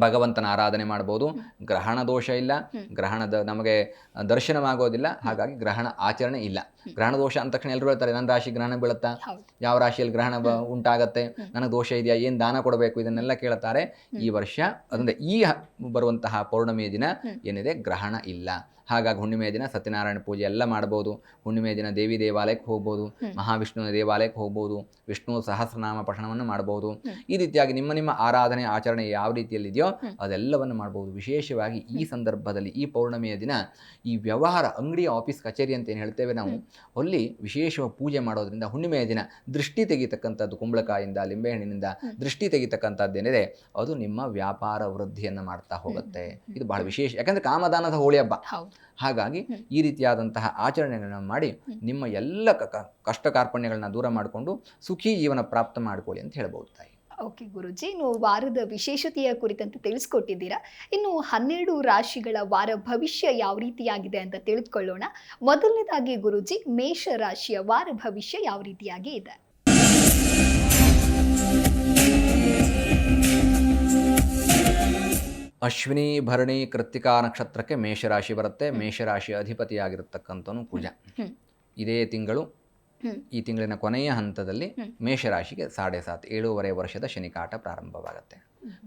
ಭಗವಂತನ ಆರಾಧನೆ ಮಾಡ್ಬೋದು. ಗ್ರಹಣ ದೋಷ ಇಲ್ಲ. ಗ್ರಹಣದ ನಮಗೆ ದರ್ಶನವಾಗೋದಿಲ್ಲ. ಹಾಗಾಗಿ ಗ್ರಹಣ ಆಚರಣೆ ಇಲ್ಲ. ಗ್ರಹಣ ದೋಷ ಅಂದ ತಕ್ಷಣ ಎಲ್ಲರೂ ಹೇಳ್ತಾರೆ ನನ್ನ ರಾಶಿ ಗ್ರಹಣ ಬೀಳುತ್ತಾ? ಯಾವ ರಾಶಿಯಲ್ಲಿ ಗ್ರಹಣ ಬ ಉಂಟಾಗತ್ತೆ? ನನಗೆ ದೋಷ ಇದೆಯಾ? ಏನು ದಾನ ಕೊಡಬೇಕು? ಇದನ್ನೆಲ್ಲ ಕೇಳ್ತಾರೆ. ಈ ವರ್ಷ ಅಂದರೆ ಈ ಬರುವಂತಹ ಪೌರ್ಣಮಿಯ ದಿನ ಏನಿದೆ? ಗ್ರಹಣ ಇಲ್ಲ. ಹಾಗಾಗಿ ಹುಣ್ಣಿಮೆಯ ದಿನ ಸತ್ಯನಾರಾಯಣ ಪೂಜೆ ಎಲ್ಲ ಮಾಡ್ಬೋದು. ಹುಣ್ಣಿಮೆಯ ದಿನ ದೇವಿ ದೇವಾಲಯಕ್ಕೆ ಹೋಗ್ಬೋದು. ಮಹಾವಿಷ್ಣುವಿನ ದೇವಾಲಯಕ್ಕೆ ಹೋಗ್ಬೋದು. ವಿಷ್ಣು ಸಹಸ್ರನಾಮ ಪಠಣವನ್ನು ಮಾಡ್ಬೋದು. ಈ ರೀತಿಯಾಗಿ ನಿಮ್ಮ ನಿಮ್ಮ ಆರಾಧನೆ ಆಚರಣೆ ಯಾವ ರೀತಿಯಲ್ಲಿದೆಯೋ ಅದೆಲ್ಲವನ್ನು ಮಾಡ್ಬೋದು. ವಿಶೇಷವಾಗಿ ಈ ಸಂದರ್ಭದಲ್ಲಿ ಈ ಪೌರ್ಣಮಿಯ ದಿನ ಈ ವ್ಯವಹಾರ ಅಂಗಡಿ ಆಫೀಸ್ ಕಚೇರಿ ಅಂತ ಏನು ಹೇಳ್ತೇವೆ ನಾವು ಅಲ್ಲಿ ವಿಶೇಷ ಪೂಜೆ ಮಾಡೋದ್ರಿಂದ ಹುಣ್ಣಿಮೆಯ ದಿನ ದೃಷ್ಟಿ ತೆಗಿತಕ್ಕಂಥದ್ದು ಕುಂಬಳಕಾಯಿಂದ ಲಿಂಬೆಹಣ್ಣಿನಿಂದ ದೃಷ್ಟಿ ತೆಗಿತಕ್ಕಂಥದ್ದೇನಿದೆ ಅದು ನಿಮ್ಮ ವ್ಯಾಪಾರ ವೃದ್ಧಿಯನ್ನು ಮಾಡ್ತಾ ಹೋಗುತ್ತೆ. ಇದು ಬಹಳ ವಿಶೇಷ. ಯಾಕಂದ್ರೆ ಕಾಮದಾನದ ಹೋಳಿ ಹಬ್ಬ. ಹಾಗಾಗಿ ಈ ರೀತಿಯಾದಂತಹ ಆಚರಣೆಗಳನ್ನ ಮಾಡಿ ನಿಮ್ಮ ಎಲ್ಲ ಕಷ್ಟ ಕಾರ್ಪಣ್ಯಗಳನ್ನ ದೂರ ಮಾಡಿಕೊಂಡು ಸುಖಿ ಜೀವನ ಪ್ರಾಪ್ತ ಮಾಡಿಕೊಳ್ಳಿ ಅಂತ ಹೇಳಬಹುದು ತಾಯಿ. ಓಕೆ ಗುರುಜಿ ನೀವು ವಾರದ ವಿಶೇಷತೆಯ ಕುರಿತಂತೆ ತಿಳಿಸ್ಕೊಟ್ಟಿದ್ದೀರಾ. ಇನ್ನು ಹನ್ನೆರಡು ರಾಶಿಗಳ ವಾರ ಭವಿಷ್ಯ ಯಾವ ರೀತಿಯಾಗಿದೆ ಅಂತ ತಿಳಿದುಕೊಳ್ಳೋಣ. ಮೊದಲನೇದಾಗಿ ಗುರುಜಿ ಮೇಷ ರಾಶಿಯ ವಾರ ಭವಿಷ್ಯ ಯಾವ ರೀತಿಯಾಗಿ ಇದೆ? ಅಶ್ವಿನಿ ಭರಣಿ ಕೃತ್ತಿಕಾ ನಕ್ಷತ್ರಕ್ಕೆ ಮೇಷರಾಶಿ ಬರುತ್ತೆ. ಮೇಷರಾಶಿ ಅಧಿಪತಿಯಾಗಿರತಕ್ಕಂಥವನು ಕುಜ. ಇದೇ ತಿಂಗಳು ಈ ತಿಂಗಳಿನ ಕೊನೆಯ ಹಂತದಲ್ಲಿ. ಮೇಷರಾಶಿಗೆ ಸಾಡೆ ಸಾತ್ ಏಳೂವರೆ ವರ್ಷದ ಶನಿಕಾಟ ಪ್ರಾರಂಭವಾಗುತ್ತೆ.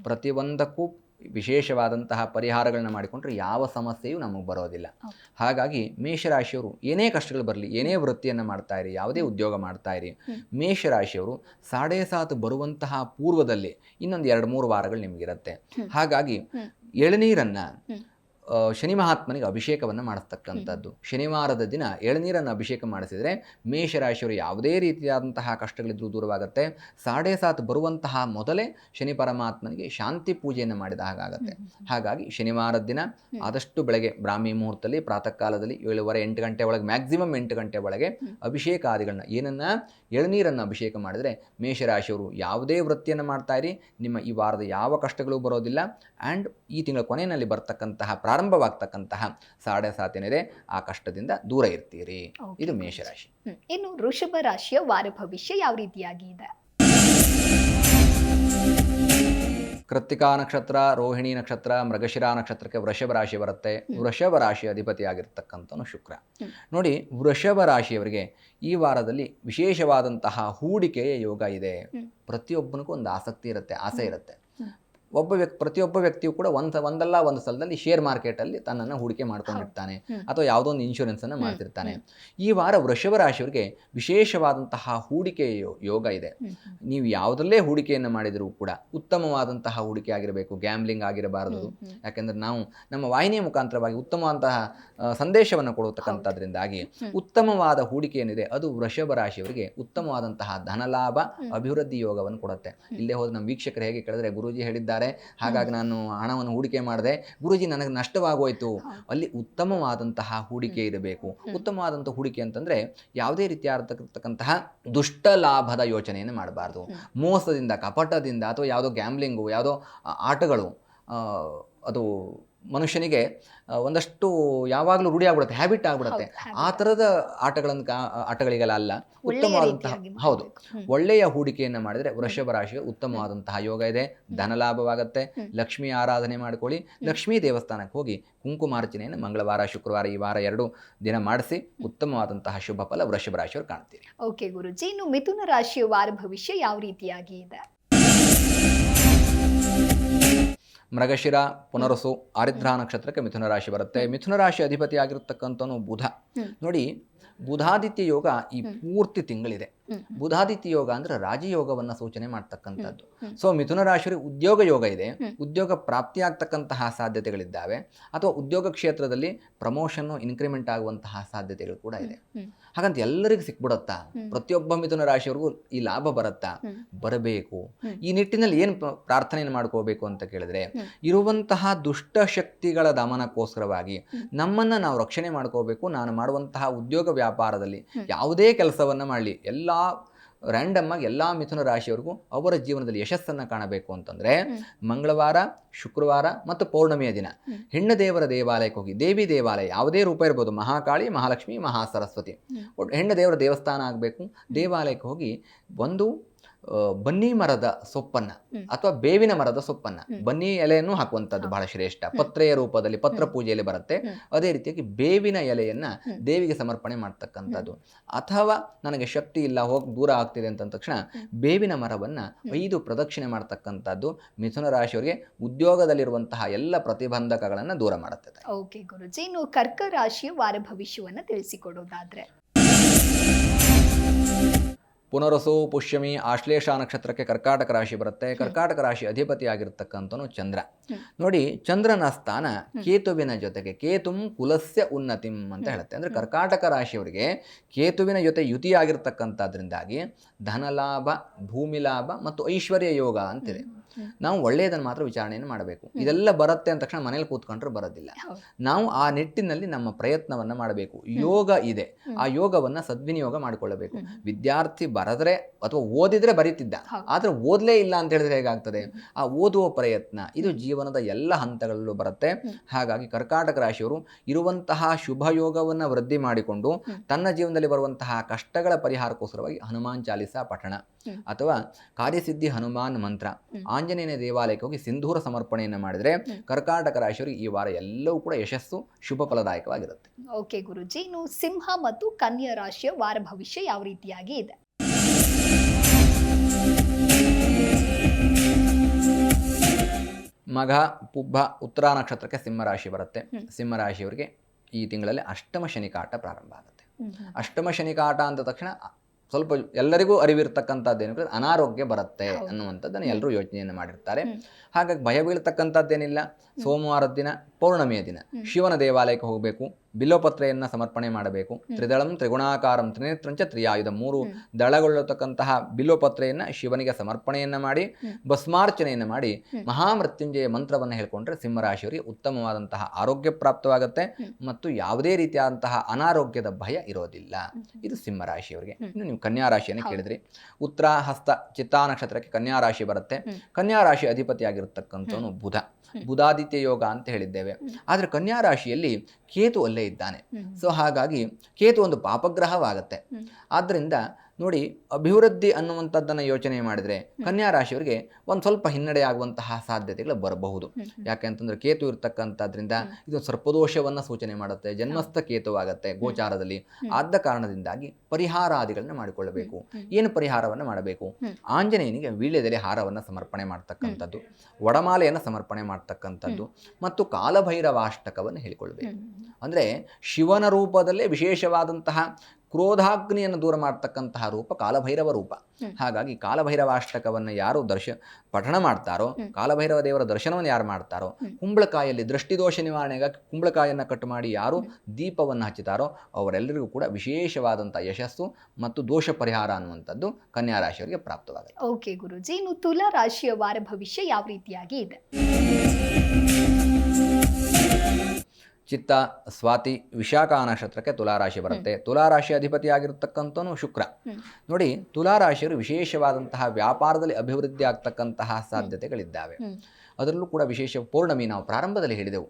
ಪ್ರತಿಯೊಂದಕ್ಕೂ ವಿಶೇಷವಾದಂತಹ ಪರಿಹಾರಗಳನ್ನ ಮಾಡಿಕೊಂಡ್ರೆ ಯಾವ ಸಮಸ್ಯೆಯೂ ನಮಗೆ ಬರೋದಿಲ್ಲ. ಹಾಗಾಗಿ ಮೇಷರಾಶಿಯವರು ಏನೇ ಕಷ್ಟಗಳು ಬರಲಿ ಏನೇ ವೃತ್ತಿಯನ್ನು ಮಾಡ್ತಾ ಇರಿ ಯಾವುದೇ ಉದ್ಯೋಗ ಮಾಡ್ತಾ ಇರಿ. ಮೇಷರಾಶಿಯವರು ಸಾಡೆ ಸಾತ್ ಬರುವಂತಹ ಪೂರ್ವದಲ್ಲಿ ಇನ್ನೊಂದು ಎರಡು ಮೂರು ವಾರಗಳು ನಿಮಗಿರುತ್ತೆ. ಹಾಗಾಗಿ. ಎಳನೀರನ್ನು ಶನಿ ಮಹಾತ್ಮನಿಗೆ ಅಭಿಷೇಕವನ್ನು ಮಾಡಿಸ್ತಕ್ಕಂಥದ್ದು. ಶನಿವಾರದ ದಿನ ಎಳನೀರನ್ನು ಅಭಿಷೇಕ ಮಾಡಿಸಿದರೆ ಮೇಷರಾಶಿಯವರು ಯಾವುದೇ ರೀತಿಯಾದಂತಹ ಕಷ್ಟಗಳಿದ್ರೂ ದೂರವಾಗುತ್ತೆ. ಸಾಡೆ ಸಾತ್ ಬರುವಂತಹ ಮೊದಲೇ ಶನಿ ಪರಮಾತ್ಮನಿಗೆ ಶಾಂತಿ ಪೂಜೆಯನ್ನು ಮಾಡಿದ ಹಾಗಾಗತ್ತೆ. ಹಾಗಾಗಿ ಶನಿವಾರದ ದಿನ ಆದಷ್ಟು ಬೆಳಗ್ಗೆ ಬ್ರಾಹ್ಮಿ ಮುಹೂರ್ತದಲ್ಲಿ ಪ್ರಾತಃ ಕಾಲದಲ್ಲಿ ಏಳುವರೆ ಎಂಟು ಗಂಟೆ ಒಳಗೆ ಮ್ಯಾಕ್ಸಿಮಮ್ ಎಂಟು ಗಂಟೆ ಒಳಗೆ ಅಭಿಷೇಕಾದಿಗಳನ್ನ ಏನನ್ನ? ಎಳನೀರನ್ನು ಅಭಿಷೇಕ ಮಾಡಿದರೆ ಮೇಷರಾಶಿಯವರು ಯಾವುದೇ ವೃತ್ತಿಯನ್ನು ಮಾಡ್ತಾ ಇರಿ. ನಿಮ್ಮ ಈ ವಾರದ ಯಾವ ಕಷ್ಟಗಳು ಬರೋದಿಲ್ಲ. ಆ್ಯಂಡ್ ಈ ತಿಂಗಳ ಕೊನೆಯಲ್ಲಿ ಬರ್ತಕ್ಕಂತಹ ಪ್ರಾರಂಭವಾಗ್ತಕ್ಕಂತಹ ಸಾಡೆ ಸಾತೇನಿದೆ ಆ ಕಷ್ಟದಿಂದ ದೂರ ಇರ್ತೀರಿ ಇದು. ಮೇಷರಾಶಿ. ಇನ್ನು ವೃಷಭ ರಾಶಿಯ ವಾರ ಭವಿಷ್ಯ ಯಾವ ರೀತಿಯಾಗಿ ಇದೆ ಕೃತ್ತಿಕಾ ನಕ್ಷತ್ರ ರೋಹಿಣಿ ನಕ್ಷತ್ರ ಮೃಗಶಿರಾ ನಕ್ಷತ್ರಕ್ಕೆ ವೃಷಭ ರಾಶಿ ಬರುತ್ತೆ ವೃಷಭ ರಾಶಿ ಅಧಿಪತಿಯಾಗಿರ್ತಕ್ಕಂಥನು ಶುಕ್ರ ನೋಡಿ ವೃಷಭ ರಾಶಿಯವರಿಗೆ ಈ ವಾರದಲ್ಲಿ ವಿಶೇಷವಾದಂತಹ ಹೂಡಿಕೆಯ ಯೋಗ ಇದೆ. ಪ್ರತಿಯೊಬ್ಬನಿಗೂ ಒಂದು ಆಸಕ್ತಿ ಇರುತ್ತೆ ಆಸೆ ಇರುತ್ತೆ. ಒಬ್ಬ ವ್ಯಕ್ತಿ ಪ್ರತಿಯೊಬ್ಬ ವ್ಯಕ್ತಿಯು ಕೂಡ ಒಂದು ಒಂದಲ್ಲ ಒಂದು ಸ್ಥಳದಲ್ಲಿ ಶೇರ್ ಮಾರ್ಕೆಟಲ್ಲಿ ತನ್ನನ್ನು ಹೂಡಿಕೆ ಮಾಡ್ಕೊಂಡಿರ್ತಾನೆ ಅಥವಾ ಯಾವುದೋ ಒಂದು ಇನ್ಶೂರೆನ್ಸನ್ನು ಮಾಡ್ತಿರ್ತಾನೆ. ಈ ವಾರ ವೃಷಭ ರಾಶಿಯವರಿಗೆ ವಿಶೇಷವಾದಂತಹ ಹೂಡಿಕೆ ಯೋಗ ಇದೆ. ನೀವು ಯಾವುದರಲ್ಲೇ ಹೂಡಿಕೆಯನ್ನು ಮಾಡಿದರೂ ಕೂಡ ಉತ್ತಮವಾದಂತಹ ಹೂಡಿಕೆ ಆಗಿರಬೇಕು ಗ್ಯಾಮ್ಲಿಂಗ್ ಆಗಿರಬಾರದು. ಹ್ಮ್. ನಾವು ನಮ್ಮ ವಾಹಿನಿಯ ಮುಖಾಂತರವಾಗಿ ಉತ್ತಮವಾದಂತಹ ಸಂದೇಶವನ್ನು ಕೊಡತಕ್ಕಂಥದ್ರಿಂದಾಗಿ ಉತ್ತಮವಾದ ಹೂಡಿಕೆ ಏನಿದೆ ಅದು ವೃಷಭ ರಾಶಿಯವರಿಗೆ ಉತ್ತಮವಾದಂತಹ ಧನಲಾಭ ಅಭಿವೃದ್ಧಿ ಯೋಗವನ್ನು ಕೊಡುತ್ತೆ. ಇಲ್ಲೇ ಹೋದ ನಮ್ಮ ವೀಕ್ಷಕರು ಹೇಗೆ ಕೇಳಿದ್ರೆ ಗುರುಜಿ ಹೇಳಿದ್ದಾರೆ ಹಾಗಾಗಿ ನಾನು ಹಣವನ್ನು ಹೂಡಿಕೆ ಮಾಡಿದೆ ಗುರುಜಿ ನನಗೆ ನಷ್ಟವಾಗೋಯ್ತು. ಅಲ್ಲಿ ಉತ್ತಮವಾದಂತಹ ಹೂಡಿಕೆ ಇರಬೇಕು. ಉತ್ತಮವಾದಂತಹ ಹೂಡಿಕೆ ಅಂತಂದ್ರೆ ಯಾವುದೇ ರೀತಿಯಾಗಿರ್ತಕ್ಕಂತಹ ದುಷ್ಟ ಲಾಭದ ಯೋಚನೆಯನ್ನು ಮಾಡಬಾರ್ದು. ಮೋಸದಿಂದ ಕಪಟದಿಂದ ಅಥವಾ ಯಾವುದೋ ಗ್ಯಾಮ್ಲಿಂಗು ಯಾವುದೋ ಆಟಗಳು ಅದು ಮನುಷ್ಯನಿಗೆ ಒಂದಷ್ಟು ಯಾವಾಗಲೂ ರೂಢಿ ಆಗ್ಬಿಡುತ್ತೆ ಹ್ಯಾಬಿಟ್ ಆಗ್ಬಿಡುತ್ತೆ. ಆ ಥರದ ಆಟಗಳನ್ನು ಆಟಗಳಿಗೆಲ್ಲ ಅಲ್ಲ ಉತ್ತಮವಾದಂತಹ ಹೌದು ಒಳ್ಳೆಯ ಹೂಡಿಕೆಯನ್ನು ಮಾಡಿದರೆ ವೃಷಭ ರಾಶಿಗೆ ಉತ್ತಮವಾದಂತಹ ಯೋಗ ಇದೆ ಧನ ಲಾಭವಾಗುತ್ತೆ. ಲಕ್ಷ್ಮಿ ಆರಾಧನೆ ಮಾಡ್ಕೊಳ್ಳಿ ಲಕ್ಷ್ಮೀ ದೇವಸ್ಥಾನಕ್ಕೆ ಹೋಗಿ ಕುಂಕುಮಾರ್ಚನೆಯನ್ನು ಮಂಗಳವಾರ ಶುಕ್ರವಾರ ಈ ವಾರ ಎರಡು ದಿನ ಮಾಡಿಸಿ ಉತ್ತಮವಾದಂತಹ ಶುಭ ಫಲ ವೃಷಭ ರಾಶಿಯವರು ಕಾಣ್ತೀರಿ. ಓಕೆ ಗುರುಜಿ ಇನ್ನು ಮಿಥುನ ರಾಶಿಯ ವಾರ ಭವಿಷ್ಯ ಯಾವ ರೀತಿಯಾಗಿ ಇದೆ? ಮೃಗಶಿರ ಪುನರಸು ಆರಿದ್ರಾ ನಕ್ಷತ್ರಕ್ಕೆ ಮಿಥುನ ರಾಶಿ ಬರುತ್ತೆ ಮಿಥುನ ರಾಶಿ ಅಧಿಪತಿ ಆಗಿರತಕ್ಕಂಥ ಬುಧ. ನೋಡಿ ಬುಧಾದಿತ್ಯ ಯೋಗ ಈ ಪೂರ್ತಿ ತಿಂಗಳಿದೆ. ಬುಧಾದಿತ್ಯ ಯೋಗ ಅಂದ್ರೆ ರಾಜಯೋಗವನ್ನ ಸೂಚನೆ ಮಾಡ್ತಕ್ಕಂಥದ್ದು. ಸೊ ಮಿಥುನ ರಾಶಿಯಲ್ಲಿ ಉದ್ಯೋಗ ಯೋಗ ಇದೆ. ಉದ್ಯೋಗ ಪ್ರಾಪ್ತಿಯಾಗ್ತಕ್ಕಂತಹ ಸಾಧ್ಯತೆಗಳಿದ್ದಾವೆ. ಅಥವಾ ಉದ್ಯೋಗ ಕ್ಷೇತ್ರದಲ್ಲಿ ಪ್ರಮೋಷನ್ ಇನ್ಕ್ರಿಮೆಂಟ್ ಆಗುವಂತಹ ಸಾಧ್ಯತೆಗಳು ಕೂಡ ಇದೆ. ಹಾಗಂತ ಎಲ್ಲರಿಗೂ ಸಿಕ್ಬಿಡತ್ತಾ? ಪ್ರತಿಯೊಬ್ಬ ಮಿಥುನ ರಾಶಿಯವ್ರಿಗೂ ಈ ಲಾಭ ಬರುತ್ತಾ? ಬರಬೇಕು. ಈ ನಿಟ್ಟಿನಲ್ಲಿ ಏನು ಪ್ರಾರ್ಥನೆಯನ್ನು ಮಾಡ್ಕೋಬೇಕು ಅಂತ ಕೇಳಿದ್ರೆ. ಇರುವಂತಹ ದುಷ್ಟ ಶಕ್ತಿಗಳ ದಮನಕ್ಕೋಸ್ಕರವಾಗಿ ನಮ್ಮನ್ನ ನಾವು ರಕ್ಷಣೆ ಮಾಡ್ಕೋಬೇಕು. ನಾನು ಮಾಡುವಂತಹ ಉದ್ಯೋಗ ವ್ಯಾಪಾರದಲ್ಲಿ ಯಾವುದೇ ಕೆಲಸವನ್ನ ಮಾಡಲಿ. ಎಲ್ಲ ರ್ಯಾಂಡಮ್ ಆಗಿ ಎಲ್ಲ ಮಿಥುನ ರಾಶಿಯವರೆಗೂ ಅವರ ಜೀವನದಲ್ಲಿ ಯಶಸ್ಸನ್ನು ಕಾಣಬೇಕು ಅಂತಂದ್ರೆ ಮಂಗಳವಾರ ಶುಕ್ರವಾರ ಮತ್ತು ಪೌರ್ಣಮಿಯ ದಿನ. ಹೆಣ್ಣು ದೇವರ ದೇವಾಲಯಕ್ಕೆ ಹೋಗಿ ದೇವಿ ದೇವಾಲಯ ಯಾವುದೇ ರೂಪ ಇರ್ಬೋದು ಮಹಾಕಾಳಿ ಮಹಾಲಕ್ಷ್ಮಿ ಮಹಾಸರಸ್ವತಿ. ಸರಸ್ವತಿ ಒಟ್ಟು ಹೆಣ್ಣು ದೇವರ ದೇವಸ್ಥಾನ ಆಗಬೇಕು. ದೇವಾಲಯಕ್ಕೆ ಹೋಗಿ ಒಂದು ಬನ್ನಿ ಮರದ ಸೊಪ್ಪನ್ನ. ಅಥವಾ ಬೇವಿನ ಮರದ ಸೊಪ್ಪನ್ನ ಬನ್ನಿ ಎಲೆಯನ್ನು ಹಾಕುವಂತದ್ದು ಬಹಳ ಶ್ರೇಷ್ಠ. ಪತ್ರೆಯ ರೂಪದಲ್ಲಿ ಪತ್ರ ಪೂಜೆಯಲ್ಲಿ ಬರುತ್ತೆ. ಅದೇ ರೀತಿಯಾಗಿ ಬೇವಿನ ಎಲೆಯನ್ನ ದೇವಿಗೆ ಸಮರ್ಪಣೆ ಮಾಡ್ತಕ್ಕಂಥದ್ದು. ಅಥವಾ ನನಗೆ ಶಕ್ತಿ ಇಲ್ಲ ಹೋಗಿ ದೂರ ಆಗ್ತಿದೆ ಅಂತ ತಕ್ಷಣ ಬೇವಿನ ಮರವನ್ನ ಐದು ಪ್ರದಕ್ಷಿಣೆ ಮಾಡ್ತಕ್ಕಂಥದ್ದು ಮಿಥುನ ರಾಶಿಯವರಿಗೆ ಉದ್ಯೋಗದಲ್ಲಿರುವಂತಹ ಎಲ್ಲ ಪ್ರತಿಬಂಧಕಗಳನ್ನ ದೂರ ಮಾಡುತ್ತದೆ ಓಕೆ ಗುರುಜಿ. ಇನ್ನು ಕರ್ಕ ರಾಶಿಯ ವಾರ ಭವಿಷ್ಯವನ್ನ ತಿಳಿಸಿಕೊಡೋದಾದ್ರೆ. ಪುನರಸು ಪುಷ್ಯಮಿ ಆಶ್ಲೇಷ ನಕ್ಷತ್ರಕ್ಕೆ ಕರ್ಕಾಟಕ ರಾಶಿ ಬರುತ್ತೆ. ಕರ್ಕಾಟಕ ರಾಶಿ ಅಧಿಪತಿ ಆಗಿರ್ತಕ್ಕಂಥನು ಚಂದ್ರ ನೋಡಿ ಚಂದ್ರನ ಸ್ಥಾನ ಕೇತುವಿನ ಜೊತೆಗೆ ಕೇತುಂ ಕುಲಸ್ಯ ಉನ್ನತಿಂ ಅಂತ ಹೇಳುತ್ತೆ. ಅಂದರೆ ಕರ್ಕಾಟಕ ರಾಶಿಯವರಿಗೆ ಕೇತುವಿನ ಜೊತೆ ಯುತಿ ಆಗಿರ್ತಕ್ಕಂಥದ್ರಿಂದಾಗಿ ಧನಲಾಭ ಭೂಮಿ ಲಾಭ ಮತ್ತು ಐಶ್ವರ್ಯ ಯೋಗ ಅಂತಿದೆ. ನಾವು ಒಳ್ಳೆಯದನ್ನು ಮಾತ್ರ ವಿಚಾರಣೆಯನ್ನು ಮಾಡಬೇಕು. ಇದೆಲ್ಲ ಬರುತ್ತೆ ಅಂದ ತಕ್ಷಣ ಮನೇಲಿ ಕೂತ್ಕೊಂಡ್ರೆ ಬರೋದಿಲ್ಲ. ನಾವು ಆ ನಿಟ್ಟಿನಲ್ಲಿ ನಮ್ಮ ಪ್ರಯತ್ನವನ್ನ ಮಾಡಬೇಕು. ಯೋಗ ಇದೆ. ಆ ಯೋಗವನ್ನ ಸದ್ವಿನಿಯೋಗ ಮಾಡಿಕೊಳ್ಳಬೇಕು. ವಿದ್ಯಾರ್ಥಿ ಬರೆದ್ರೆ ಅಥವಾ ಓದಿದ್ರೆ ಬರೀತಿದ್ದ ಆದರೆ ಓದಲೇ ಇಲ್ಲ ಅಂತ ಹೇಳಿದ್ರೆ ಹೇಗಾಗ್ತದೆ? ಆ ಓದುವ ಪ್ರಯತ್ನ ಇದು ಜೀವನದ ಎಲ್ಲ ಹಂತಗಳಲ್ಲೂ ಬರುತ್ತೆ. ಹಾಗಾಗಿ ಕರ್ಕಾಟಕ ರಾಶಿಯವರು ಇರುವಂತಹ ಶುಭ ಯೋಗವನ್ನ ವೃದ್ಧಿ ಮಾಡಿಕೊಂಡು ತನ್ನ ಜೀವನದಲ್ಲಿ ಬರುವಂತಹ ಕಷ್ಟಗಳ ಪರಿಹಾರಕ್ಕೋಸ್ಕರವಾಗಿ ಹನುಮಾನ್ ಚಾಲಿಸ ಪಠಣ. ಅಥವಾ ಕಾರ್ಯಸಿದ್ಧಿ ಹನುಮಾನ್ ಮಂತ್ರ. ಆಂಜನೇಯನ ದೇವಾಲಯಕ್ಕೆ ಹೋಗಿ ಸಿಂಧೂರ ಸಮರ್ಪಣೆಯನ್ನು ಮಾಡಿದರೆ. ಕರ್ಕಾಟಕ ರಾಶಿಯವರಿಗೆ ಈ ವಾರ ಎಲ್ಲವೂ ಕೂಡ ಯಶಸ್ಸು ಶುಭ ಫಲದಾಯಕವಾಗಿರುತ್ತೆ ಓಕೆ ಗುರುಜಿ ಇನ್ನು ಸಿಂಹ ಮತ್ತು ಕನ್ಯಾ ರಾಶಿಯ ವಾರ ಭವಿಷ್ಯ ಯಾವ ರೀತಿಯಾಗಿ ಇದೆ ಮಘ ಪುಬ್ಬ ಉತ್ತರ ನಕ್ಷತ್ರಕ್ಕೆ ಸಿಂಹರಾಶಿ ಬರುತ್ತೆ. ಸಿಂಹರಾಶಿಯವರಿಗೆ ಈ ತಿಂಗಳಲ್ಲಿ ಅಷ್ಟಮ ಶನಿಕಾಟ ಪ್ರಾರಂಭ ಆಗುತ್ತೆ. ಅಷ್ಟಮ ಶನಿಕಾಟ ಅಂದ ತಕ್ಷಣ ಸ್ವಲ್ಪ ಎಲ್ಲರಿಗೂ ಅರಿವಿರ್ತಕ್ಕಂಥದ್ದು ಏನು ಅನಾರೋಗ್ಯ ಬರುತ್ತೆ. ಅನ್ನುವಂಥದ್ದನ್ನು ಎಲ್ಲರೂ ಯೋಚನೆಯನ್ನು ಮಾಡಿರ್ತಾರೆ. ಹಾಗಾಗಿ ಭಯ ಬೀಳ್ತಕ್ಕಂಥದ್ದೇನಿಲ್ಲ ಸೋಮವಾರದ ದಿನ ಪೌರ್ಣಮಿಯ ದಿನ ಶಿವನ ದೇವಾಲಯಕ್ಕೆ ಹೋಗಬೇಕು ಬಿಲ್ಲೋಪತ್ರೆಯನ್ನು ಸಮರ್ಪಣೆ ಮಾಡಬೇಕು. ತ್ರಿದಳಂ ತ್ರಿಗುಣಾಕಾರಂ ತ್ರಿನೇತ್ರಂಚ ತ್ರಿಯಾಯುಧ ಮೂರು ದಳಗೊಳ್ಳತಕ್ಕಂತಹ ಬಿಲ್ಲೋಪತ್ರೆಯನ್ನು ಶಿವನಿಗೆ ಸಮರ್ಪಣೆಯನ್ನು ಮಾಡಿ. ಭಸ್ಮಾರ್ಚನೆಯನ್ನು ಮಾಡಿ ಹ್ಮ್. ಮಹಾಮೃತ್ಯುಂಜಯ ಮಂತ್ರವನ್ನು ಹೇಳ್ಕೊಂಡ್ರೆ ಸಿಂಹರಾಶಿಯವರಿಗೆ ಉತ್ತಮವಾದಂತಹ ಆರೋಗ್ಯ ಪ್ರಾಪ್ತವಾಗುತ್ತೆ ಮತ್ತು ಯಾವುದೇ ರೀತಿಯಾದಂತಹ ಅನಾರೋಗ್ಯದ ಭಯ ಇರೋದಿಲ್ಲ ಇದು ಸಿಂಹರಾಶಿಯವರಿಗೆ. ಇನ್ನು ನೀವು ಕನ್ಯಾ ರಾಶಿಯನ್ನು ಕೇಳಿದ್ರಿ ಉತ್ತರ ಹಸ್ತ ಚಿತ್ತಾ ನಕ್ಷತ್ರಕ್ಕೆ ಕನ್ಯಾ ರಾಶಿ ಬರುತ್ತೆ. ಕನ್ಯಾ ರಾಶಿ ಅಧಿಪತಿಯಾಗಿರ್ತಕ್ಕಂಥವನು ಬುಧ. ಬುಧಾದಿತ್ಯ ಯೋಗ ಅಂತ ಹೇಳಿದ್ದೇವೆ. ಆದರೆ ಕನ್ಯಾ ರಾಶಿಯಲ್ಲಿ ಕೇತು ಅಲ್ಲೇ ಇದ್ದಾನೆ. ಸೊ ಹಾಗಾಗಿ ಕೇತು ಒಂದು ಪಾಪಗ್ರಹವಾಗತ್ತೆ. ಆದ್ದರಿಂದ ನೋಡಿ ಅಭಿವೃದ್ಧಿ ಅನ್ನುವಂಥದ್ದನ್ನು ಯೋಚನೆ ಮಾಡಿದರೆ ಕನ್ಯಾ ರಾಶಿಯವರಿಗೆ ಒಂದು ಸ್ವಲ್ಪ ಹಿನ್ನಡೆ ಆಗುವಂತಹ ಸಾಧ್ಯತೆಗಳು ಬರಬಹುದು. ಯಾಕೆ ಅಂತಂದ್ರೆ ಕೇತು ಇರತಕ್ಕಂಥದ್ರಿಂದ ಇದು ಸರ್ಪದೋಷವನ್ನು ಸೂಚನೆ ಮಾಡುತ್ತೆ ಜನ್ಮಸ್ಥ ಕೇತುವಾಗತ್ತೆ ಗೋಚಾರದಲ್ಲಿ. ಆದ್ದ ಆದ ಕಾರಣದಿಂದಾಗಿ ಪರಿಹಾರಾದಿಗಳನ್ನ ಮಾಡಿಕೊಳ್ಳಬೇಕು. ಏನು ಪರಿಹಾರವನ್ನು ಮಾಡಬೇಕು? ಆಂಜನೇಯನಿಗೆ ವೀಳ್ಯದಲ್ಲಿ ಹಾರವನ್ನು ಸಮರ್ಪಣೆ ಮಾಡ್ತಕ್ಕಂಥದ್ದು ಒಡಮಾಲೆಯನ್ನು ಸಮರ್ಪಣೆ ಮಾಡ್ತಕ್ಕಂಥದ್ದು ಮತ್ತು ಕಾಲಭೈರವಾಷ್ಟಕವನ್ನು ಹೇಳಿಕೊಳ್ಬೇಕು. ಹ್ಮ್. ಅಂದರೆ ಶಿವನ ರೂಪದಲ್ಲೇ ವಿಶೇಷವಾದಂತಹ ಕ್ರೋಧಾಗ್ನಿಯನ್ನು ದೂರ ಮಾಡ್ತಕ್ಕಂತಹ ರೂಪ ಕಾಲಭೈರವ ರೂಪ. ಹಾಗಾಗಿ ಕಾಲಭೈರವಾಷ್ಟಕವನ್ನು ಯಾರು ದರ್ಶ ಪಠಣ ಮಾಡ್ತಾರೋ ಕಾಲಭೈರವ ದೇವರ ದರ್ಶನವನ್ನು ಯಾರು ಮಾಡ್ತಾರೋ. ಕುಂಬಳಕಾಯಲ್ಲಿ ದೃಷ್ಟಿದೋಷ ನಿವಾರಣೆಗಾಗಿ ಕುಂಬಳಕಾಯನ್ನು ಕಟ್ಟು ಮಾಡಿ ಯಾರು ದೀಪವನ್ನು ಹಚ್ಚುತ್ತಾರೋ ಅವರೆಲ್ಲರಿಗೂ ಕೂಡ ವಿಶೇಷವಾದಂಥ ಯಶಸ್ಸು ಮತ್ತು ದೋಷ ಪರಿಹಾರ ಅನ್ನುವಂಥದ್ದು ಕನ್ಯಾ ರಾಶಿಯವರಿಗೆ ಪ್ರಾಪ್ತವಾಗುತ್ತೆ ಓಕೆ ಗುರುಜಿ. ಇನ್ನು ತುಲಾ ರಾಶಿಯ ವಾರ ಭವಿಷ್ಯ ಯಾವ ರೀತಿಯಾಗಿ ಇದೆ? ಚಿತ್ತ ಸ್ವಾತಿ ವಿಶಾಖ ನಕ್ಷತ್ರಕ್ಕೆ ತುಲಾರಾಶಿ ಬರುತ್ತೆ. ತುಲಾರಾಶಿ ಅಧಿಪತಿ ಆಗಿರತಕ್ಕಂಥವನು ಶುಕ್ರ. ನೋಡಿ ತುಲಾರಾಶಿಯವರು ವಿಶೇಷವಾದಂತಹ ವ್ಯಾಪಾರದಲ್ಲಿ ಅಭಿವೃದ್ಧಿ ಆಗ್ತಕ್ಕಂತಹ ಸಾಧ್ಯತೆಗಳಿದ್ದಾವೆ. ಅದರಲ್ಲೂ ಕೂಡ ವಿಶೇಷ ಪೌರ್ಣಮಿ ನಾವು ಪ್ರಾರಂಭದಲ್ಲಿ ಹೇಳಿದೆವು.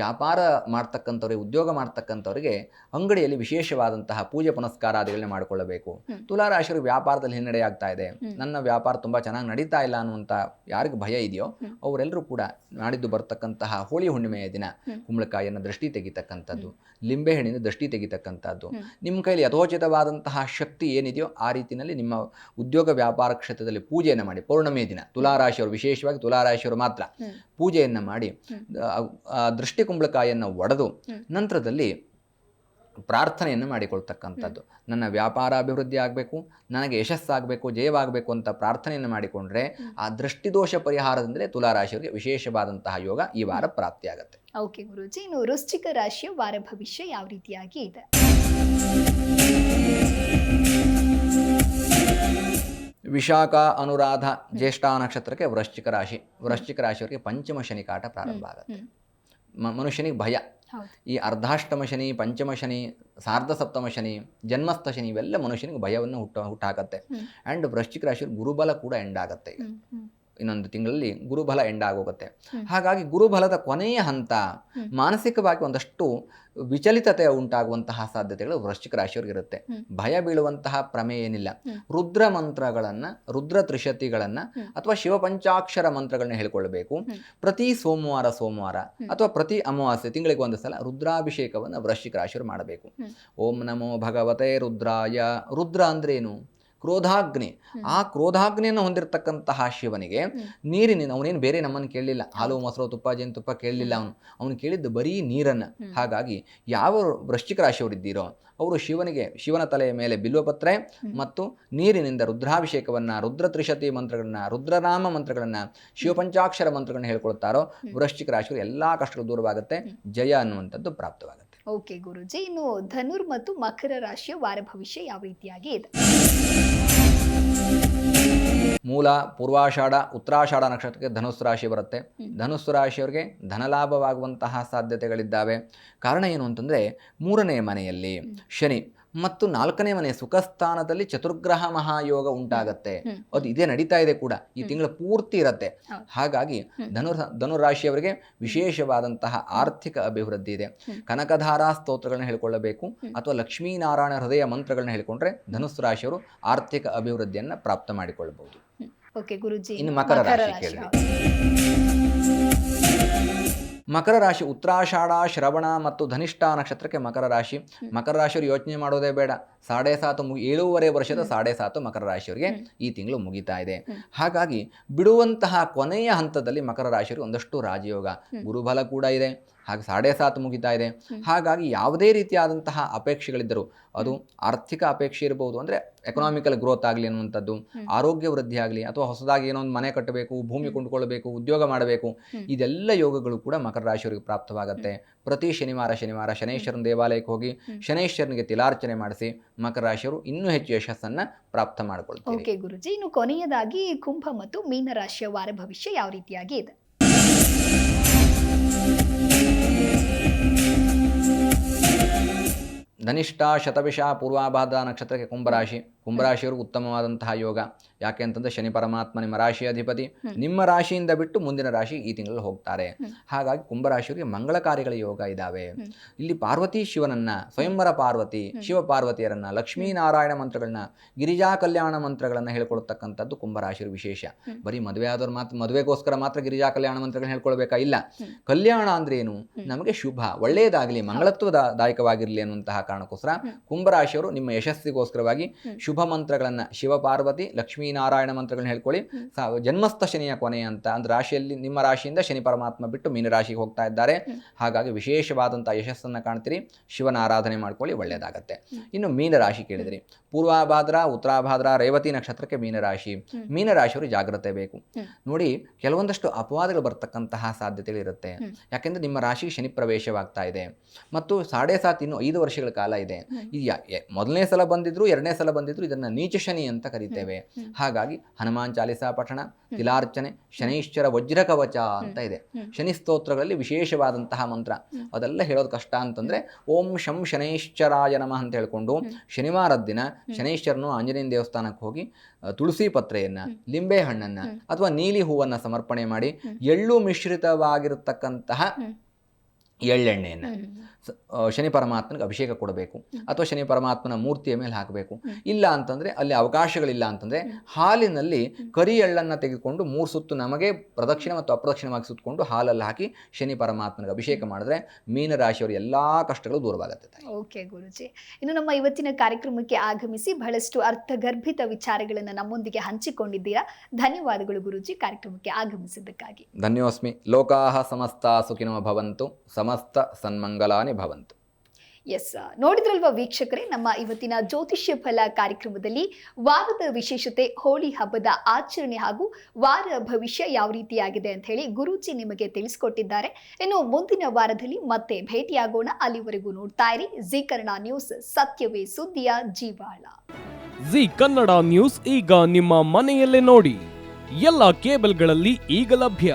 ವ್ಯಾಪಾರ ಮಾಡ್ತಕ್ಕಂಥವ್ರಿಗೆ ಉದ್ಯೋಗ ಮಾಡ್ತಕ್ಕಂಥವರಿಗೆ ಅಂಗಡಿಯಲ್ಲಿ ವಿಶೇಷವಾದಂತಹ ಪೂಜೆ ಪುನಸ್ಕಾರಾದಿಗಳನ್ನ ಮಾಡಿಕೊಳ್ಳಬೇಕು. ತುಲಾರಾಶಿಯರು ವ್ಯಾಪಾರದಲ್ಲಿ ಹಿನ್ನಡೆ ಆಗ್ತಾ ಇದೆ. ನನ್ನ ವ್ಯಾಪಾರ ತುಂಬಾ ಚೆನ್ನಾಗಿ ನಡೀತಾ ಇಲ್ಲ ಅನ್ನುವಂಥ ಯಾರಿಗೆ ಭಯ ಇದೆಯೋ. ಅವರೆಲ್ಲರೂ ಕೂಡ ನಾಡಿದ್ದು ಬರ್ತಕ್ಕಂತಹ ಹೋಳಿ ಹುಣ್ಣಿಮೆಯ ದಿನ. ಕುಂಬಳಕಾಯಿಯನ್ನು ದೃಷ್ಟಿ ತೆಗಿತಕ್ಕಂಥದ್ದು ಲಿಂಬೆಹಣ್ಣಿನ ದೃಷ್ಟಿ ತೆಗಿತಕ್ಕಂಥದ್ದು. ನಿಮ್ಮ ಕೈಲಿ ಯಥೋಚಿತವಾದಂತಹ ಶಕ್ತಿ ಏನಿದೆಯೋ ಆ ರೀತಿಯಲ್ಲಿ ನಿಮ್ಮ ಉದ್ಯೋಗ ವ್ಯಾಪಾರ ಕ್ಷೇತ್ರದಲ್ಲಿ ಪೂಜೆಯನ್ನು ಮಾಡಿ. ಪೌರ್ಣಮಿಯ ದಿನ ತುಲಾರಾಶಿಯವರು ವಿಶೇಷವಾಗಿ ತುಲಾರಾಶಿಯವರು ಮಾತ್ರ. ಪೂಜೆಯನ್ನು ಮಾಡಿ ದೃಷ್ಟಿ ಕುಂಬಳಕಾಯಿಯನ್ನು ಒಡೆದು ನಂತರದಲ್ಲಿ ಪ್ರಾರ್ಥನೆಯನ್ನು ಮಾಡಿಕೊಳ್ತಕ್ಕಂಥದ್ದು. ನನ್ನ ವ್ಯಾಪಾರ ಅಭಿವೃದ್ಧಿ ಆಗಬೇಕು ನನಗೆ ಯಶಸ್ಸಾಗಬೇಕು ಜಯವಾಗಬೇಕು ಅಂತ ಪ್ರಾರ್ಥನೆಯನ್ನು ಮಾಡಿಕೊಂಡ್ರೆ ಆ ದೃಷ್ಟಿದೋಷ ಪರಿಹಾರದಿಂದಲೇ ತುಲಾರಾಶಿಯವರಿಗೆ ವಿಶೇಷವಾದಂತಹ ಯೋಗ ಈ ವಾರ ಪ್ರಾಪ್ತಿಯಾಗುತ್ತೆ. ಓಕೆ ಗುರುಜಿ ಇನ್ನು ವೃಶ್ಚಿಕ ರಾಶಿಯ ವಾರ ಭವಿಷ್ಯ ಯಾವ ರೀತಿಯಾಗಿ ಇದೆ? ವಿಶಾಖ ಅನುರಾಧ ಜ್ಯೇಷ್ಠ ನಕ್ಷತ್ರಕ್ಕೆ ವೃಶ್ಚಿಕ ರಾಶಿ. ವೃಶ್ಚಿಕ ರಾಶಿಯವರಿಗೆ ಪಂಚಮ ಶನಿ ಕಾಟ ಪ್ರಾರಂಭ ಆಗುತ್ತೆ. ಮ- ಮನುಷ್ಯನಿಗೆ ಭಯ. ಈ ಅರ್ಧಾಷ್ಟಮ ಶನಿ ಪಂಚಮ ಶನಿ ಸಾರ್ಧ ಸಪ್ತಮ ಶನಿ ಜನ್ಮಸ್ಥ ಶನಿ ಇವೆಲ್ಲ ಮನುಷ್ಯನಿಗೆ ಭಯವನ್ನು ಹುಟ್ಟ ಹುಟ್ಟಾಕತ್ತೆ. ಆ್ಯಂಡ್ ವೃಶ್ಚಿಕ ರಾಶಿಯಲ್ಲಿ ಗುರುಬಲ ಕೂಡ ಎಂಡ್ ಆಗುತ್ತೆ. ಇನ್ನೊಂದು ತಿಂಗಳಲ್ಲಿ ಗುರುಬಲ ಎಂಡ್ ಆಗೋಗುತ್ತೆ. ಹಾಗಾಗಿ ಗುರುಬಲದ ಕೊನೆಯ ಹಂತ ಮಾನಸಿಕವಾಗಿ ಒಂದಷ್ಟು ವಿಚಲಿತತೆ ಉಂಟಾಗುವಂತಹ ಸಾಧ್ಯತೆಗಳು ವೃಶ್ಚಿಕ ರಾಶಿಯವ್ರಿಗೆ ಇರುತ್ತೆ. ಭಯ ಬೀಳುವಂತಹ ಪ್ರಮೇಯ ಏನಿಲ್ಲ. ರುದ್ರ ಮಂತ್ರಗಳನ್ನ ರುದ್ರ ತ್ರಿಶತಿಗಳನ್ನು. ಅಥವಾ ಶಿವಪಂಚಾಕ್ಷರ ಮಂತ್ರಗಳನ್ನ ಹೇಳ್ಕೊಳ್ಬೇಕು. ಪ್ರತಿ ಸೋಮವಾರ ಸೋಮವಾರ ಅಥವಾ ಪ್ರತಿ ಅಮಾವಾಸ್ಯೆ ತಿಂಗಳಿಗೆ ಒಂದು ಸಲ ರುದ್ರಾಭಿಷೇಕವನ್ನು ವೃಶ್ಚಿಕ ರಾಶಿಯವರು ಮಾಡಬೇಕು. ಓಂ ನಮೋ ಭಗವತೆ ರುದ್ರಾಯ. ರುದ್ರ ಅಂದ್ರೇನು? ಕ್ರೋಧಾಗ್ನಿ. ಆ ಕ್ರೋಧಾಗ್ನಿಯನ್ನು ಹೊಂದಿರತಕ್ಕಂತಹ ಶಿವನಿಗೆ. ನೀರಿನಿಂದ ಅವನೇನು ಬೇರೆ ನಮ್ಮನ್ನು ಕೇಳಲಿಲ್ಲ. ಹಾಲು ಮೊಸರು ತುಪ್ಪ ಜೇನುತುಪ್ಪ ಕೇಳಲಿಲ್ಲ ಅವನು. ಅವನು ಕೇಳಿದ್ದು ಬರೀ ನೀರನ್ನು. ಹಾಗಾಗಿ ಯಾವ ವೃಶ್ಚಿಕ ರಾಶಿಯವರಿದ್ದೀರೋ ಅವರು ಶಿವನಿಗೆ ಶಿವನ ತಲೆಯ ಮೇಲೆ ಬಿಲ್ವಪತ್ರೆ. ಮತ್ತು ನೀರಿನಿಂದ ರುದ್ರಾಭಿಷೇಕವನ್ನು ರುದ್ರ ತ್ರಿಶತಿ ಮಂತ್ರಗಳನ್ನ ರುದ್ರನಾಮ ಮಂತ್ರಗಳನ್ನು ಶಿವಪಂಚಾಕ್ಷರ ಮಂತ್ರಗಳನ್ನ ಹೇಳ್ಕೊಳ್ತಾರೋ. ವೃಶ್ಚಿಕ ರಾಶಿಯವರು ಎಲ್ಲಾ ಕಷ್ಟಗಳು ದೂರವಾಗುತ್ತೆ. ಜಯ ಅನ್ನುವಂಥದ್ದು ಪ್ರಾಪ್ತವಾಗುತ್ತೆ. ಓಕೆ ಗುರುಜಿ ಇನ್ನು ಧನುರ್ ಮತ್ತು ಮಕರ ರಾಶಿಯ ವಾರ ಭವಿಷ್ಯ ಯಾವ ರೀತಿಯಾಗಿ ಇದೆ? ಮೂಲ ಪೂರ್ವಾಷಾಢ ಉತ್ತರಾಷಾಢ ನಕ್ಷತ್ರಕ್ಕೆ ಧನುಸ್ಸು ರಾಶಿ ಬರುತ್ತೆ. ಧನುಸ್ ಧನುಸ್ಸು ರಾಶಿಯವರಿಗೆ ಧನಲಾಭವಾಗುವಂತಹ ಸಾಧ್ಯತೆಗಳಿದ್ದಾವೆ. ಕಾರಣ ಏನು ಅಂತಂದರೆ ಮೂರನೇ ಮನೆಯಲ್ಲಿ ಶನಿ ಮತ್ತು ನಾಲ್ಕನೇ ಮನೆ ಸುಖಸ್ಥಾನದಲ್ಲಿ ಚತುರ್ಗ್ರಹ ಮಹಾಯೋಗ ಉಂಟಾಗತ್ತೆ. ಅದು ಇದೇ ನಡೀತಾ ಇದೆ ಕೂಡ. ಈ. ತಿಂಗಳ ಪೂರ್ತಿ ಇರತ್ತೆ. ಹಾಗಾಗಿ ಧನು ಧನುರ್ ಧನುರಾಶಿಯವರಿಗೆ ವಿಶೇಷವಾದಂತಹ ಆರ್ಥಿಕ ಅಭಿವೃದ್ಧಿ ಇದೆ. ಕನಕಧಾರಾ ಸ್ತೋತ್ರಗಳನ್ನ ಹೇಳ್ಕೊಳ್ಳಬೇಕು. ಅಥವಾ ಲಕ್ಷ್ಮೀನಾರಾಯಣ ಹೃದಯ ಮಂತ್ರಗಳನ್ನ ಹೇಳ್ಕೊಂಡ್ರೆ ಧನುಸ್ ರಾಶಿಯವರು ಆರ್ಥಿಕ ಅಭಿವೃದ್ಧಿಯನ್ನ ಪ್ರಾಪ್ತ ಮಾಡಿಕೊಳ್ಳಬಹುದು ಓಕೆ ಗುರುಜಿ. ಇನ್ನು ಮಕರ ರಾಶಿ. ಮಕರ ರಾಶಿ ಉತ್ತರಾಷಾಢ ಶ್ರವಣ ಮತ್ತು ಧನಿಷ್ಠ ನಕ್ಷತ್ರಕ್ಕೆ ಮಕರ ರಾಶಿ. ಮಕರ ರಾಶಿಯವರು ಯೋಚನೆ ಮಾಡೋದೇ ಬೇಡ. ಸಾಡೆ ಸಾತು ಮುಗಿ ಏಳೂವರೆ ವರ್ಷದ. ಸಾಡೆ ಸಾತು ಮಕರ ರಾಶಿಯವರಿಗೆ ಈ ತಿಂಗಳು ಮುಗಿತಾ ಇದೆ. ಹಾಗಾಗಿ ಬಿಡುವಂತಹ ಕೊನೆಯ ಹಂತದಲ್ಲಿ ಮಕರ ರಾಶಿಯವರು ಒಂದಷ್ಟು ರಾಜಯೋಗ. ಗುರುಬಲ ಕೂಡ ಇದೆ. ಹಾಗೆ ಸಾಡೆ ಸಾತು ಮುಗಿತಾ ಇದೆ. ಹಾಗಾಗಿ ಯಾವುದೇ ರೀತಿಯಾದಂತಹ ಅಪೇಕ್ಷೆಗಳಿದ್ದರೂ ಅದು ಆರ್ಥಿಕ ಅಪೇಕ್ಷೆ ಇರಬಹುದು ಅಂದರೆ ಎಕನಾಮಿಕಲ್ ಗ್ರೋತ್ ಆಗಲಿ ಅನ್ನುವಂಥದ್ದು ಆರೋಗ್ಯ ವೃದ್ಧಿ ಆಗಲಿ ಅಥವಾ ಹೊಸದಾಗಿ ಏನೋ ಒಂದು ಮನೆ ಕಟ್ಟಬೇಕು ಭೂಮಿ. ಕೊಂಡುಕೊಳ್ಳಬೇಕು ಉದ್ಯೋಗ ಮಾಡಬೇಕು ಇದೆಲ್ಲ ಯೋಗಗಳು ಕೂಡ ಮಕರ ರಾಶಿಯವರಿಗೆ ಪ್ರಾಪ್ತವಾಗುತ್ತೆ. ಪ್ರತಿ ಶನಿವಾರ ಶನಿವಾರ ಶನೇಶ್ವರನ ದೇವಾಲಯಕ್ಕೆ ಹೋಗಿ. ಶನೇಶ್ವರನಿಗೆ ತಿಲಾರ್ಚನೆ ಮಾಡಿಸಿ ಮಕರ ರಾಶಿಯವರು ಇನ್ನೂ ಹೆಚ್ಚು ಯಶಸ್ಸನ್ನ ಪ್ರಾಪ್ತ ಮಾಡಿಕೊಳ್ತಾರೆ. ಓಕೆ ಗುರುಜಿ ಇನ್ನು ಕೊನೆಯದಾಗಿ ಕುಂಭ ಮತ್ತು ಮೀನ ರಾಶಿಯ ವಾರ ಭವಿಷ್ಯ ಯಾವ ರೀತಿಯಾಗಿ ಇದೆ? ಧನಿಷ್ಠ ಶತಭಿಷ ಪೂರ್ವಾಭಾದ ನಕ್ಷತ್ರಕ್ಕೆ ಕುಂಭರಾಶಿ ಕುಂಭರಾಶಿಯವರು ಉತ್ತಮವಾದಂತಹ ಯೋಗ. ಯಾಕೆ ಅಂತಂದ್ರೆ ಶನಿ ಪರಮಾತ್ಮ ನಿಮ್ಮ ರಾಶಿ ಅಧಿಪತಿ. ನಿಮ್ಮ ರಾಶಿಯಿಂದ ಬಿಟ್ಟು ಮುಂದಿನ ರಾಶಿ ಈ ತಿಂಗಳಲ್ಲಿ ಹೋಗ್ತಾರೆ. ಹಾಗಾಗಿ ಕುಂಭರಾಶಿಯವರಿಗೆ ಮಂಗಳ ಕಾರ್ಯಗಳ ಯೋಗ ಇದ್ದಾವೆ ಇಲ್ಲಿ ಪಾರ್ವತಿ ಶಿವನನ್ನ ಸ್ವಯಂವರ ಪಾರ್ವತಿ. ಶಿವ ಪಾರ್ವತಿಯರನ್ನ ಲಕ್ಷ್ಮೀನಾರಾಯಣ ಮಂತ್ರಗಳನ್ನ ಗಿರಿಜಾ ಕಲ್ಯಾಣ ಮಂತ್ರಗಳನ್ನ ಹೇಳ್ಕೊಳ್ತಕ್ಕಂಥದ್ದು ಕುಂಭರಾಶಿಯ ವಿಶೇಷ. ಬರೀ ಮದುವೆ ಆದವ್ರು ಮಾತ್ರ ಮದುವೆಗೋಸ್ಕರ ಮಾತ್ರ ಗಿರಿಜಾ ಕಲ್ಯಾಣ ಮಂತ್ರಗಳನ್ನ ಹೇಳ್ಕೊಳ್ಬೇಕಾ? ಇಲ್ಲ. ಕಲ್ಯಾಣ ಅಂದ್ರೆ ಏನು? ನಮಗೆ ಶುಭ ಒಳ್ಳೆಯದಾಗಲಿ ಮಂಗಳತ್ವದಾಯಕವಾಗಿರಲಿ ಅನ್ನುವಂತಹ ಕಾರಣಕ್ಕೋಸ್ಕರ. ಕುಂಭರಾಶಿಯವರು ನಿಮ್ಮ ಯಶಸ್ಸಿಗೋಸ್ಕರವಾಗಿ. ಶುಭ ಮಂತ್ರಗಳನ್ನ ಶಿವಪಾರ್ವತಿ ಲಕ್ಷ್ಮೀನಾರಾಯಣ ಮಂತ್ರಗಳನ್ನ ಹೇಳ್ಕೊಳ್ಳಿ. ಜನ್ಮಸ್ಥ ಶನಿಯ ಕೊನೆ ಅಂತ ಅಂದ್ರೆ ರಾಶಿಯಲ್ಲಿ ನಿಮ್ಮ ರಾಶಿಯಿಂದ ಶನಿ ಪರಮಾತ್ಮ ಬಿಟ್ಟು ಮೀನರಾಶಿಗೆ ಹೋಗ್ತಾ ಇದ್ದಾರೆ. ಹಾಗಾಗಿ ವಿಶೇಷವಾದಂತಹ ಯಶಸ್ಸನ್ನ ಕಾಣ್ತೀರಿ. ಶಿವನ ಆರಾಧನೆ ಮಾಡ್ಕೊಳ್ಳಿ ಒಳ್ಳೆಯದಾಗತ್ತೆ. ಇನ್ನು ಮೀನರಾಶಿ ಕೇಳಿದ್ರಿ. ಪೂರ್ವಾಭಾದ್ರ ಉತ್ತರಾಭಾದ್ರ ರೇವತಿ ನಕ್ಷತ್ರಕ್ಕೆ ಮೀನರಾಶಿ. ಮೀನರಾಶಿಯವರು ಜಾಗ್ರತೆ ಬೇಕು. ನೋಡಿ ಕೆಲವೊಂದಷ್ಟು ಅಪವಾದಗಳು ಬರ್ತಕ್ಕಂತಹ ಸಾಧ್ಯತೆಗಳು ಇರುತ್ತೆ. ಯಾಕೆಂದ್ರೆ ನಿಮ್ಮ ರಾಶಿಗೆ ಶನಿ ಪ್ರವೇಶವಾಗ್ತಾ ಇದೆ. ಮತ್ತು ಸಾಡೆ ಸಾತ್ ಇನ್ನು ಐದು ವರ್ಷಗಳ ಕಾಲ. ಇದು. ಮೊದಲನೇ ಸಲ ಬಂದಿದ್ರು ಎರಡನೇ ಸಲ ಬಂದಿದ್ರು ಇದನ್ನ ನೀಚ ಶನಿ ಅಂತ ಕರಿತೇವೆ. ಹಾಗಾಗಿ ಹನುಮಾನ್ ಚಾಲಿಸಾ ಪಠಣ ತಿಲಾರ್ಚನೆ ಶನೈಶ್ವರ ವಜ್ರ ಕವಚ ಅಂತ ಇದೆ. ಶನಿ ಸ್ತೋತ್ರಗಳಲ್ಲಿ ವಿಶೇಷವಾದಂತಹ ಮಂತ್ರ. ಅದೆಲ್ಲ ಹೇಳೋದು ಕಷ್ಟ ಅಂತಂದ್ರೆ ಓಂ ಶಂ ಶನೈಶ್ವರಾಯ ನಮಃ ಅಂತ ಹೇಳ್ಕೊಂಡು. ಶನಿವಾರದ ದಿನ ಶನೈಶ್ವರನು ಆಂಜನೇಯನ ದೇವಸ್ಥಾನಕ್ಕೆ ಹೋಗಿ ತುಳಸಿ ಪತ್ರೆಯನ್ನ ಲಿಂಬೆ ಹಣ್ಣನ್ನ ಅಥವಾ ನೀಲಿ ಹೂವನ್ನ ಸಮರ್ಪಣೆ ಮಾಡಿ ಎಳ್ಳು ಮಿಶ್ರಿತವಾಗಿರತಕ್ಕಂತಹ. ಎಳ್ಳೆಣ್ಣೆಯನ್ನು. ಶನಿ ಪರಮಾತ್ಮನಿಗೆ ಅಭಿಷೇಕ ಕೊಡಬೇಕು ಅಥವಾ ಶನಿ ಪರಮಾತ್ಮನ ಮೂರ್ತಿಯ ಮೇಲೆ ಹಾಕಬೇಕು. ಇಲ್ಲ ಅಂತಂದ್ರೆ ಅಲ್ಲಿ ಅವಕಾಶಗಳಿಲ್ಲ ಅಂತಂದ್ರೆ ಹಾಲಿನಲ್ಲಿ. ಕರಿ ಎಳ್ಳನ್ನು ತೆಗೆದುಕೊಂಡು ಮೂರು ಸುತ್ತು ನಮಗೆ ಪ್ರದಕ್ಷಿಣ ಮತ್ತು ಅಪ್ರದಕ್ಷಿಣವಾಗಿ ಸುತ್ತಕೊಂಡು ಹಾಲಲ್ಲಿ ಹಾಕಿ ಶನಿ ಪರಮಾತ್ಮನಿಗೆ ಅಭಿಷೇಕ ಮಾಡಿದ್ರೆ ಮೀನರಾಶಿಯವರ ಎಲ್ಲಾ ಕಷ್ಟಗಳು ದೂರವಾಗುತ್ತೆ. ಓಕೆ ಗುರುಜಿ. ಇನ್ನು ನಮ್ಮ ಇವತ್ತಿನ ಕಾರ್ಯಕ್ರಮಕ್ಕೆ ಆಗಮಿಸಿ ಬಹಳಷ್ಟು ಅರ್ಥಗರ್ಭಿತ ವಿಚಾರಗಳನ್ನು ನಮ್ಮೊಂದಿಗೆ ಹಂಚಿಕೊಂಡಿದ್ದೀರಾ. ಧನ್ಯವಾದಗಳು ಗುರುಜಿ ಕಾರ್ಯಕ್ರಮಕ್ಕೆ ಆಗಮಿಸಿದ್ದಕ್ಕಾಗಿ. ಧನ್ಯೋಸ್ಮಿ. ಲೋಕಾಹ ಸಮಸ್ತ ಸುಖಿನೋ ಭವಂತು. ಸಮಸ್ತ ಸನ್ಮಂಗಲಾನಿ ಭವಂತು. ಎಸ್ ನೋಡಿದ್ರಲ್ವಾ ವೀಕ್ಷಕರೇ ನಮ್ಮ ಇವತ್ತಿನ ಜ್ಯೋತಿಷ್ಯ ಫಲ ಕಾರ್ಯಕ್ರಮದಲ್ಲಿ ವಾರದ ವಿಶೇಷತೆ ಹೋಳಿ ಹಬ್ಬದ ಆಚರಣೆ ಹಾಗೂ ವಾರ ಭವಿಷ್ಯ ಯಾವ ರೀತಿಯಾಗಿದೆ ಅಂತ ಹೇಳಿ ಗುರೂಜಿ ನಿಮಗೆ ತಿಳಿಸ್ಕೊಟ್ಟಿದ್ದಾರೆ. ಇನ್ನು ಮುಂದಿನ ವಾರದಲ್ಲಿ ಮತ್ತೆ ಭೇಟಿಯಾಗೋಣ. ಅಲ್ಲಿವರೆಗೂ ನೋಡ್ತಾ ಇರಿ. ಜಿ ಕನ್ನಡ ನ್ಯೂಸ್ ಸತ್ಯವೇ ಸುದ್ದಿಯ ಜೀವಾಳ. ಜಿ ಕನ್ನಡ ನ್ಯೂಸ್ ಈಗ ನಿಮ್ಮ ಮನೆಯಲ್ಲೇ ನೋಡಿ. ಎಲ್ಲ ಕೇಬಲ್ಗಳಲ್ಲಿ ಈಗ ಲಭ್ಯ.